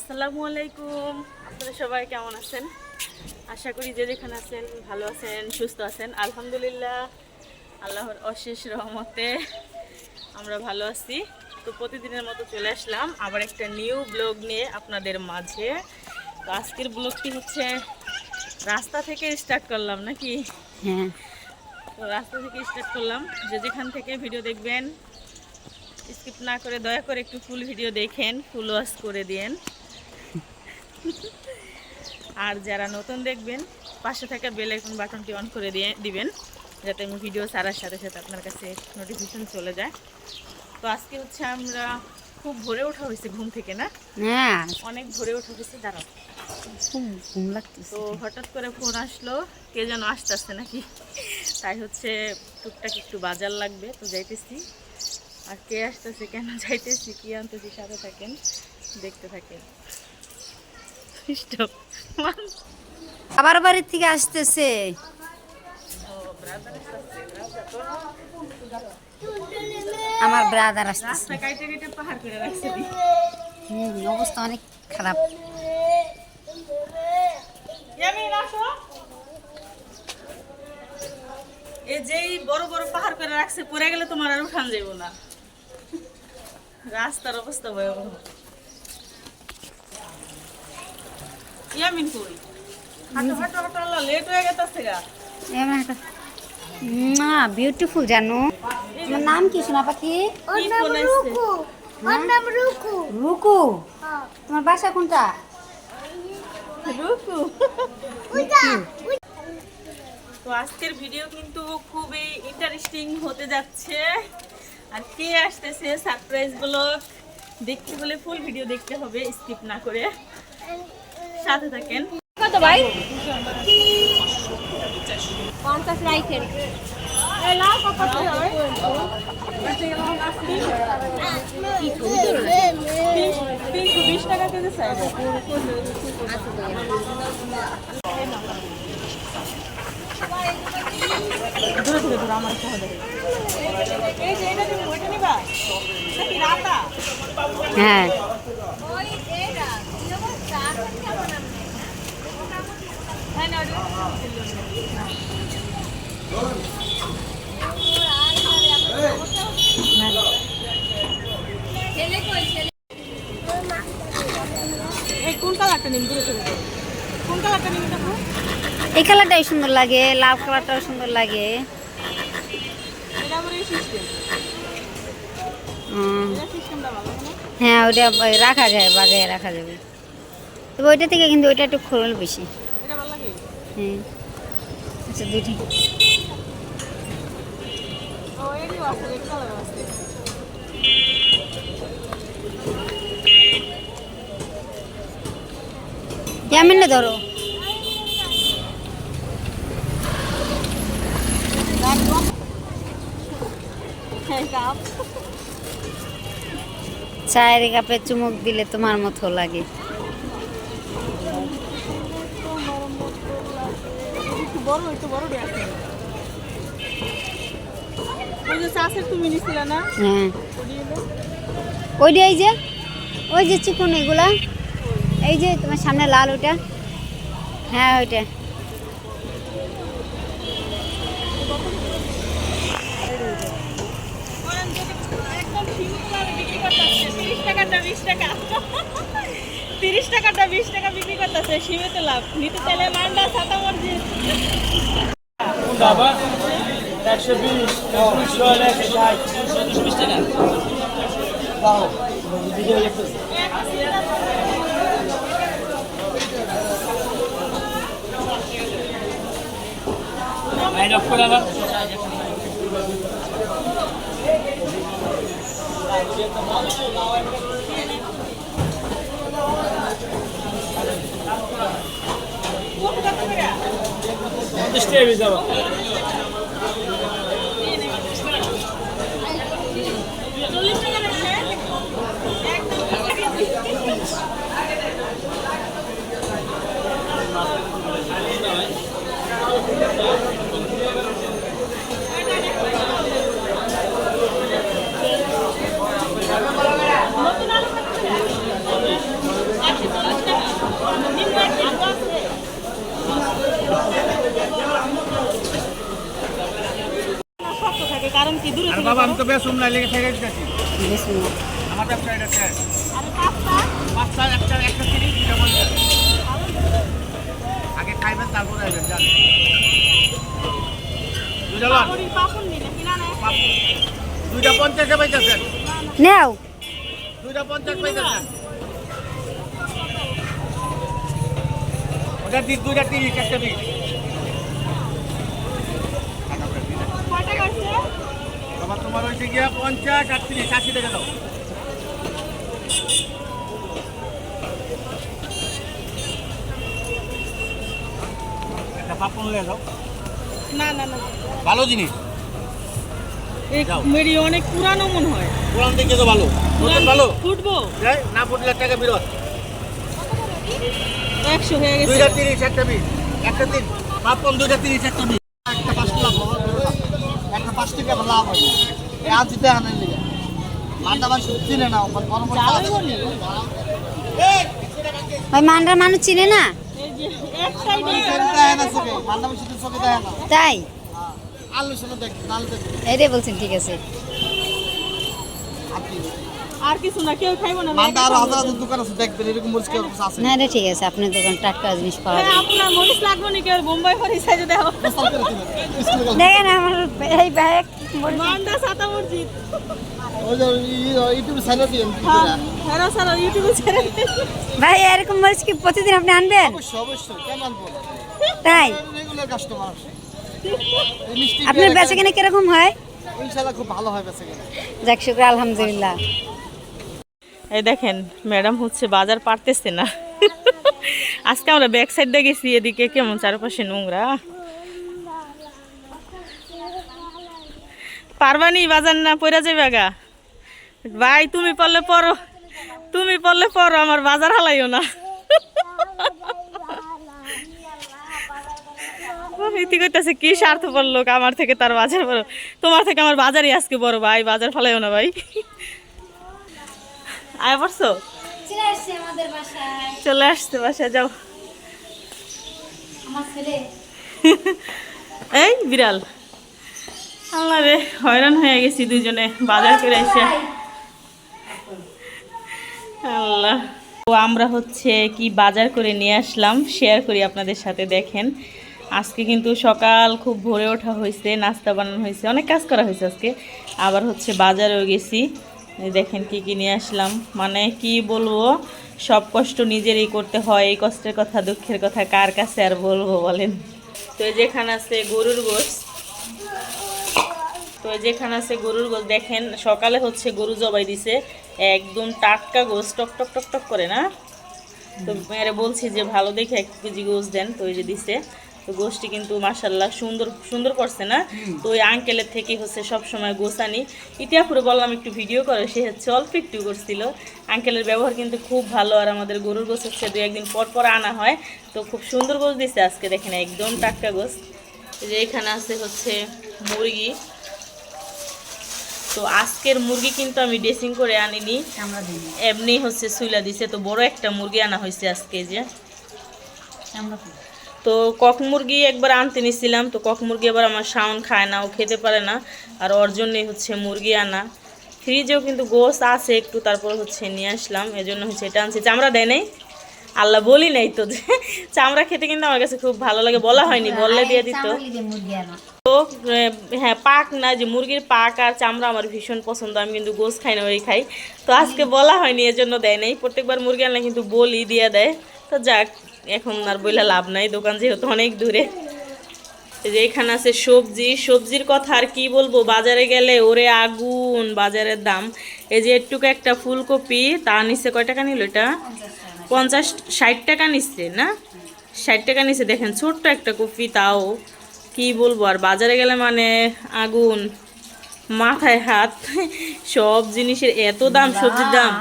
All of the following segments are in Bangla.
আসসালামু আলাইকুম। আপনারা সবাই কেমন আছেন? আশা করি যে যেখানে আছেন ভালো আছেন সুস্থ আছেন। আলহামদুলিল্লাহ আল্লাহর অশেষ রহমতে আমরা ভালো আছি। তো প্রতিদিনের মতো চলে আসলাম আবার একটা নিউ ব্লগ নিয়ে আপনাদের মাঝে। তো আজকের ব্লগটি হচ্ছে রাস্তা থেকে স্টার্ট করলাম নাকি? হ্যাঁ। তো রাস্তা থেকে স্টার্ট করলাম। যে যেখান থেকে ভিডিও দেখবেন স্কিপ না করে দয়া করে একটু ফুল ভিডিও দেখেন ফুল ওয়াশ করে দিয়েন। আর যারা নতুন দেখবেন পাশে থাকা বেল আইকন বাটনটি অন করে দিয়ে দিবেন যাতে আমি ভিডিও ছাড়ার সাথে সাথে আপনার কাছে নোটিফিকেশন চলে যায়। তো আজকে হচ্ছে আমরা খুব ভোরে ওঠা হয়েছে ঘুম থেকে না? হ্যাঁ। অনেক ভোরে ওঠা হয়েছে দাঁড়াও। খুব ঘুম লাগতেছে। তো হঠাৎ করে ফোন আসলো কে যেন আসতেছে নাকি? তাই হচ্ছে টুকটাক একটু বাজার লাগবে তো যাইতেছি। আর কে আসতেছে কেন যাইতেছি কি আনতেছি সাথে থাকেন দেখতে থাকেন। Stop. আবার বাড়ির থেকে আসতেছে। আমার ব্রাদার আসতেছে। রাখছে। অবস্থা অনেক খারাপ। ইয়ামিন, আসো। এ যেই বড় বড় পাহাড় করে রাখছে পড়ে গেলে তোমার আর উঠান যাইব না। রাস্তার অবস্থা ভয়াবহ। ইয়ামিন কই হাঁটো হাঁটো হাঁটো আল্লাহ লেট হয়ে গেছে গা। মা বিউটিফুল জানো। তোমার নাম কি সোনা পাখি? রুকু। তোমার বাসা কোনটা? রুকু। তো আজকের ভিডিও কিন্তু খুবই ইন্টারেস্টিং হতে যাচ্ছে। আর কে আসতেছে সারপ্রাইজগুলো দেখতে হলে ফুল ভিডিও দেখতে হবে স্কিপ না করে। সাথে থাকেন। কত ভাই? পঞ্চাশ রাইফেল তিনশো বিশ টাকা কেজি দূরে থেকে দূরে আমার সহজে এই যে এটা তুমি ওইটা নিবা? নাকি রাতা? হ্যাঁ ওটা এই কোন কালারটা নিন দূরে থেকে কোন কালারটা নিন দেখো এই কালারটাই সুন্দর লাগে লাল কালারটাও সুন্দর লাগে। হ্যাঁ ওইটা রাখা যায় বাজারে রাখা যাবে। তবে ওইটা থেকে কিন্তু ওইটা একটু খোল বেশি। হ্যাঁ আচ্ছা জামিনে ধরো। হ্যাঁ চায়ের কাপে চুমুক দিলে তোমার মতো লাগে। বড় বড় ওই যে চাষের তুমি নিছিলা না? হ্যাঁ। ওটি ওইটা এই যে ওই যে চিকন এগুলা এই যে তোমার সামনে লাল ওইটা। হ্যাঁ ওইটা। একদম বিক্রি বিশ টাকা। টাকাটা, বিশ টাকা বিক্রি করতেছে, সীমিত লাভ। নিতে চাইলে মান্ডা, ছাতা মর্জি একশো বিশ দুশো একশো ষাট টাকা আবার পঞ্চাশ টাকা কি দূরে আর বাবা আমি তো বেশ উমলাই লেগে থেকে গেছি বেশি না আমার ব্যবসা এটা শেষ। আর পাঁচটা? পাঁচটা একটা একটা তিরিশ দুটা পঞ্চাশ আগে খাইবেন তারপরে আসবেন যান। দুইটা লন। পাপড়ির পাপড় নিলে কিনা নেয়? দুইটা পঞ্চাশে পাইতেছেন। নেও। দুইটা পঞ্চাশ পাইতেছেন। ওটা দুইটা তিরিশ একটা বিশ কয় টাকা হচ্ছে বাবা তোমার হয়েছে গিয়া পঞ্চাশ আর তিরিশ আশি টাকা দাও। একটা পাপন যাও। না না না। ভালো জিনিস। মেরি অনেক পুরানো মনে হয়। পুরান দিকে তো ভালো। ভালো? ফুটবো? না ফুটলে টাকা বিরত। একশো হয়ে গেছে। দুইটা তিরিশ একটা বিশ একটা তিন। পাপন দুইটা তিরিশ একটা বিশ একটা পাঁচ লাভ হবে একটা পাঁচ টাকা লাভ হবে এই আজ আনেন লিগে। চিনে না ওই মান্ডার মানুষ চিনে না? তাই? দেখ এটাই বলছেন ঠিক আছে। আর কিছু না কেউ খাইবো না মান্ডা আরও হাজার হাজার দোকান আছে দেখবেন এরকম মরিচ কেউ আছে। না এটা ঠিক আছে আপনার দোকান টাটকা জিনিস পাওয়া হ্যাঁ, যায়। আপনার মরিচ লাগবে বোম্বাই। দেখেন আমার এই ব্যাগ মান্ডা সাতা মসজিদ। হ্যাঁ। ভাই এরকম মরিচ কি প্রতিদিন আপনি আনবেন? তাই? আপনার বেচা কিনা? কীরকম হয়? ইনশাআল্লাহ খুব ভালো হয় বেচা কিনা। যাক শুক্র আলহামদুলিল্লাহ। এই দেখেন ম্যাডাম হচ্ছে বাজার পারতেছে না। আজকে আমরা ব্যাক সাইডে গেছি এদিকে কেমন চারপাশে নোংরা। পারবানি বাজার না পড়া যাবে গা? ভাই তুমি পড়লে পড়ো। তুমি পড়লে পড়ো আমার বাজার হালাইও না। ইতি করতেছে কি স্বার্থপর লোক আমার থেকে তার বাজার বড়। তোমার থেকে আমার বাজারই আজকে বড় ভাই বাজার ফালাইও না ভাই। আয় পারছ চলে আসছে বাসায়। যাও। এই বিড়াল। আল্লাহ রে, হয়রান হয়ে গেছি দুজনে বাজার করে এসে। আল্লাহ। তো আমরা হচ্ছে কি বাজার করে নিয়ে আসলাম শেয়ার করি আপনাদের সাথে, দেখেন। আজকে কিন্তু সকাল খুব ভোরে ওঠা হয়েছে, নাস্তা বানানো হয়েছে, অনেক কাজ করা হয়েছে আজকে। আবার হচ্ছে বাজারেও গেছি দেখেন কি কি নিয়ে আসলাম। মানে কি বলব, সব কষ্ট নিজেরই করতে হয়, এই কষ্টের কথা, দুঃখের কথা, কার কাছে আর বলব বলেন? তো যেখানে আছে গরুর গোশ তো যেখানে আছে গরুর গোশ দেখেন সকালে হচ্ছে গরু জবাই দিছে একদম টাটকা গোশ টক টক টক টক করে না? তো মেয়েরে বলছি যে ভালো দেখে এক কেজি গোশ দেন তো এই যে দিছে। তো গোষ্ঠী কিন্তু মাসাল্লাহ সুন্দর সুন্দর করছে না? তো ওই আঙ্কেলের থেকে হচ্ছে সব সময় গোছ আনি। ইতিহাপুরে বললাম একটু ভিডিও করে সে হচ্ছে অল্প একটু করছিল। আঙ্কেলের ব্যবহার কিন্তু খুব ভালো আর আমাদের গরুর গোছ হচ্ছে দু একদিন পর পর আনা হয়। তো খুব সুন্দর গোছ দিছে আজকে দেখেন একদম টাটকা গোছ এই যে এখানে আছে হচ্ছে মুরগি। তো আজকের মুরগি কিন্তু আমি ড্রেসিং করে আনিনি। এমনি হচ্ছে সুইলা দিছে তো বড় একটা মুরগি আনা হয়েছে আজকে যে। তো কক মুরগি একবার আনতে নিছিলাম তো কক মুরগি আবার আমার শাওন খায় না ও খেতে পারে না আর ওর জন্যই হচ্ছে মুরগি আনা। ফ্রিজেও কিন্তু গোস আছে একটু তারপর হচ্ছে নিয়ে আসলাম এজন্য হচ্ছে এটা আনছি। চামড়া দেয় নাই? আল্লাহ বলি নাই তো চামড়া খেতে কিন্তু আমার কাছে খুব ভালো লাগে বলা হয়নি বললে দিয়ে দিত। মুরগি আনা। তো হ্যাঁ পাক না যে মুরগির পাক আর চামড়া আমার ভীষণ পছন্দ আমি কিন্তু গোস খাই না ওই খাই। তো আজকে বলা হয়নি এজন্য দেয় নাই। প্রত্যেকবার মুরগি আনলে কিন্তু বলি দিয়ে দেয়। তো যাক এখন আর বইলে লাভ নাই দোকান যেহেতু অনেক দূরে। এই যে এখানে আছে সবজি সবজির কথা আর কি বলব? বাজারে গেলে ওরে আগুন বাজারের দাম। এই যে একটুকু একটা ফুলকপি তা নিচ্ছে কয় টাকা নিল এটা? পঞ্চাশ ষাট টাকা নিচ্ছে না? ষাট টাকা নিচ্ছে দেখেন ছোট্ট একটা কপি তাও। কি বলব আর বাজারে গেলে মানে আগুন মাথায় হাত সব জিনিসের এত দাম সবজির দাম।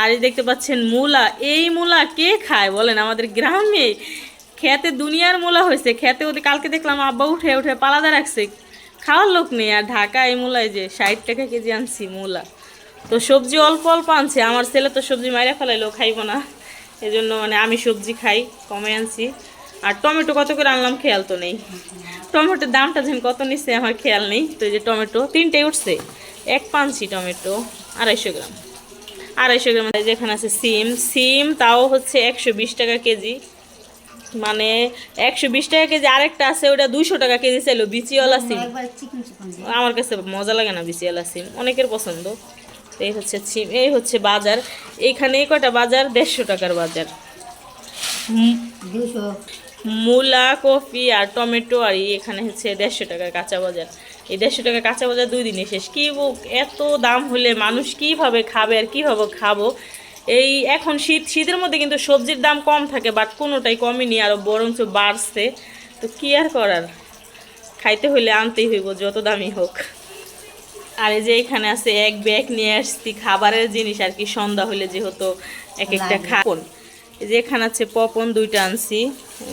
আর এই দেখতে পাচ্ছেন মূলা এই মূলা কে খায় বলেন আমাদের গ্রামে? খেতে দুনিয়ার মূলা হয়েছে খেতে ওদের কালকে দেখলাম আব্বা উঠে উঠে পালাদা রাখছে। খাওয়ার লোক নেই আর ঢাকা এই মূলায় যে ষাট টাকা কেজি আনছি মূলা। তো সবজি অল্প অল্প আনছে আমার ছেলে তো সবজি মাইরা ফেলাইলো খাইব না। এই জন্য মানে আমি সবজি খাই কমে আনছি। আর টমেটো কত করে আনলাম খেয়াল তো নেই। টমেটোর দামটা যেন কত নিচ্ছে আমার খেয়াল নেই। তো যে টমেটো তিনটে উঠছে। এক পাঞ্চি টমেটো, আড়াইশো গ্রাম। আড়াইশো গ্রাম এই যে এখানে আছে সিম। সিম তাও হচ্ছে একশো বিশ টাকা কেজি। মানে একশো বিশ টাকা কেজি আরেকটা আছে, ওটা দুইশো টাকা কেজি চাইলো বিচিওয়ালা সিম। আমার কাছে মজা লাগে না বিচিওয়ালা সিম, অনেকের পছন্দ। এই হচ্ছে সিম, এই হচ্ছে বাজার। এইখানে এই কটা বাজার? দেড়শো টাকার বাজার। মূলা কফি আর টমেটো আর এই এখানে হচ্ছে দেড়শো টাকার কাঁচা বাজার। এই দেড়শো টাকার কাঁচা বাজার দুই দিনে শেষ। কি এত দাম হলে মানুষ কীভাবে খাবে আর কীভাবে খাব? এই এখন শীত শীতের মধ্যে কিন্তু সবজির দাম কম থাকে বাট কোনোটাই কমেনি আরও বরঞ্চ বাড়ছে। তো কি আর করার? খাইতে হইলে আনতেই হইব যত দামই হোক। আর এই যে এখানে আছে এক ব্যাগ নিয়ে আসছি খাবারের জিনিস আর কি সন্ধ্যা হলে যেহেতু এক একটা। খাপন এই যে এখানে আছে পপন দুইটা আনছি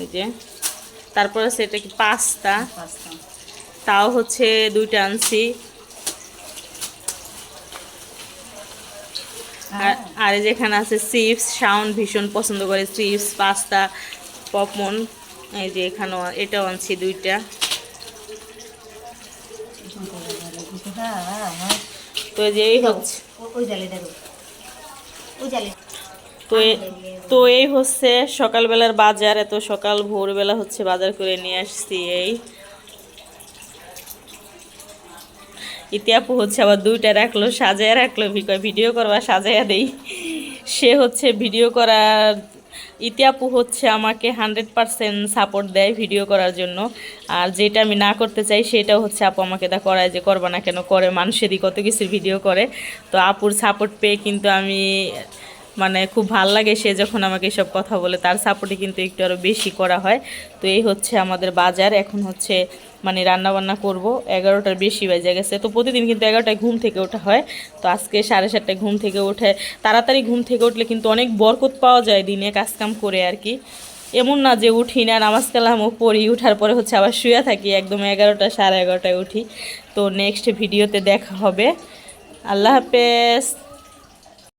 এই যে। তারপর আছে এটা কি পাস্তা? তাও হচ্ছে দুইটা আনছি। আর আর এই যে আছে চিপস শাউন ভীষণ পছন্দ করে চিপস পাস্তা পপন এই যে এখানেও এটাও আনছি দুইটা। তো এই যে এই হচ্ছে। তো তো এই হচ্ছে সকালবেলার বাজার। এত সকাল, ভোরবেলা হচ্ছে বাজার করে নিয়ে আসছি এই। ইতিহাপু হচ্ছে আবার দুইটা রাখল, সাজায় রাখল ভিডিও করবা সাজাইয়া দেই। সে হচ্ছে ভিডিও করার ইতিহাপু হচ্ছে আমাকে হান্ড্রেড পারসেন্ট সাপোর্ট দেয় ভিডিও করার জন্য। আর যেটা আমি না করতে চাই, সেটাও হচ্ছে আপু আমাকে তা করায় যে, করবা না কেন? করে, মানুষেরই কত কিছু ভিডিও করে। তো আপুর সাপোর্ট পেয়ে কিন্তু আমি মানে খুব ভালো লাগে সে যখন আমাকে এসব কথা বলে, তার সাপোর্টে কিন্তু একটু আরও বেশি করা হয়। তো এই হচ্ছে আমাদের বাজার, এখন হচ্ছে মানে রান্না বান্না করব, এগারোটার বেশি বাজে গেছে। তো প্রতিদিন কিন্তু এগারোটায় ঘুম থেকে ওঠা হয়। তো আজকে সাড়ে সাতটায় ঘুম থেকে ওঠে। তাড়াতাড়ি ঘুম থেকে উঠলে কিন্তু অনেক বরকত পাওয়া যায় দিনে কাজকাম করে আর কি। এমন না যে উঠি না, নামাজ কালামও পড়ি, উঠার পরে হচ্ছে আবার শুয়ে থাকি, একদম এগারোটা, সাড়ে এগারোটায় উঠি। তো নেক্সট ভিডিওতে দেখা হবে। আল্লাহ হাফেজ।